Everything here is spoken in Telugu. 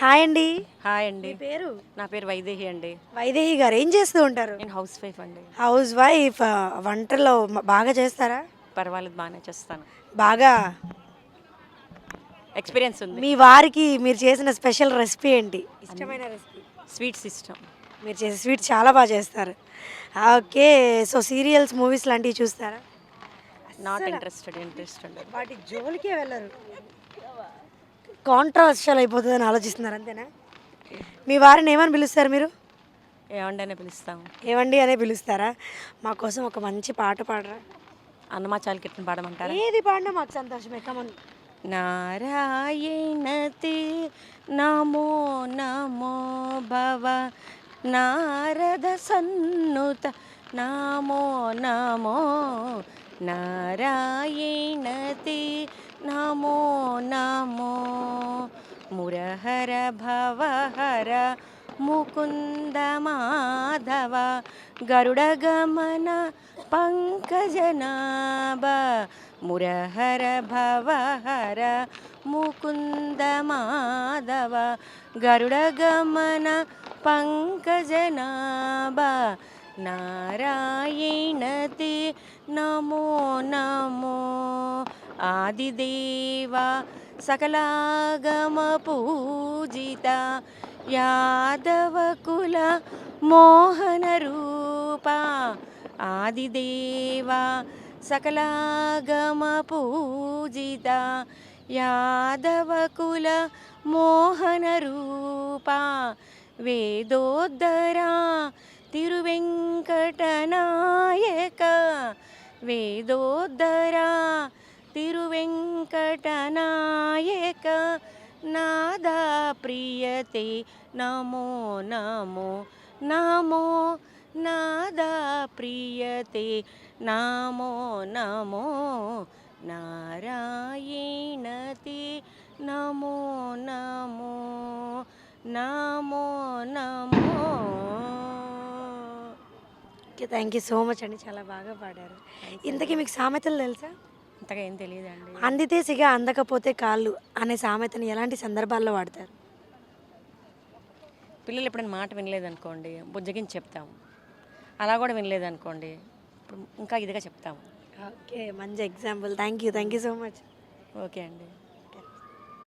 హాయ్ అండి. హాయ్ అండి. మీ పేరు? నా పేరు వైదేహి అండి. వైదేహి గారు ఏం చేస్తూ ఉంటారు? నేను హౌస్ వైఫ్ అండి. హౌస్ వైఫ్ వంటలో బాగా చేస్తారా? పర్వాలేదు బాగానే చేస్తాను. బాగా? ఎక్స్పీరియన్స్ ఉంది. మీ వారికి మీరు చేసిన స్పెషల్ రెసిపీ ఏంటి? ఇష్టమైన రెసిపీ. స్వీట్స్ ఇష్టం. మీరు చేసే స్వీట్ చాలా బాగా చేస్తారు. ఓకే సో సీరియల్స్ మూవీస్ లాంటివి చూస్తారా? నాట్ ఇంట్రెస్టెడ్ ఇంట్రెస్టెడ్ వాటి జోలికే వెళ్ళరు. కాంట్రాస్టల్ అయిపోతుందని ఆలోచిస్తున్నారు అంతేనా? మీ వారిని ఏమని పిలుస్తారు మీరు? ఏమండనే పిలుస్తాం ఏమండి అనే పిలుస్తారా? మా కోసం ఒక మంచి పాట పాడరా. అన్నమాచాలు కిట్టిన పాడమంటారా ఏది పాడినా మాకు సంతోషమే కమన్ నారాయణతే నమో నమో భవ నారద సన్నుత నమో నమో నారాయణతే నమో నమో మురహర భవహర ముకుంద మాధవ గరుడగమన పంకజనాభ మురహర భవహర ముకుంద మాధవ గరుడగమన పంకజనాభ నారాయణతే నమో నమో. ఆదిదేవ సకలాగమ పూజిత యాదవ కుల మోహన రూప. ఆదిదేవ సకలాగమ పూజిత యాదవ కుల మోహన రూప. వేదోద్దరా తిరువెంకటనాయక వేదోద్దరా తిరువెంకటనాయక నాదా ప్రియతే నమో నమో నమో నాదా ప్రియతే నమో నమో నారాయణతే నమో నమో నమో నమో okay thank you so much అండి. చాలా బాగా పాడారు. ఇంతకీ మీకు సామెతలు తెలుసా? అంతగా ఏం తెలియదండి. అందితే సిగ అందకపోతే కాళ్ళు అనే సామెతని ఎలాంటి సందర్భాల్లో వాడతారు? పిల్లలు ఎప్పుడైనా మాట వినలేదనుకోండి బుజ్జగించి చెప్తాము అలా కూడా వినలేదనుకోండి ఇప్పుడు ఇంకా ఇదిగా చెప్తాము ఓకే మంచి example thank you thank you so much okay అండి.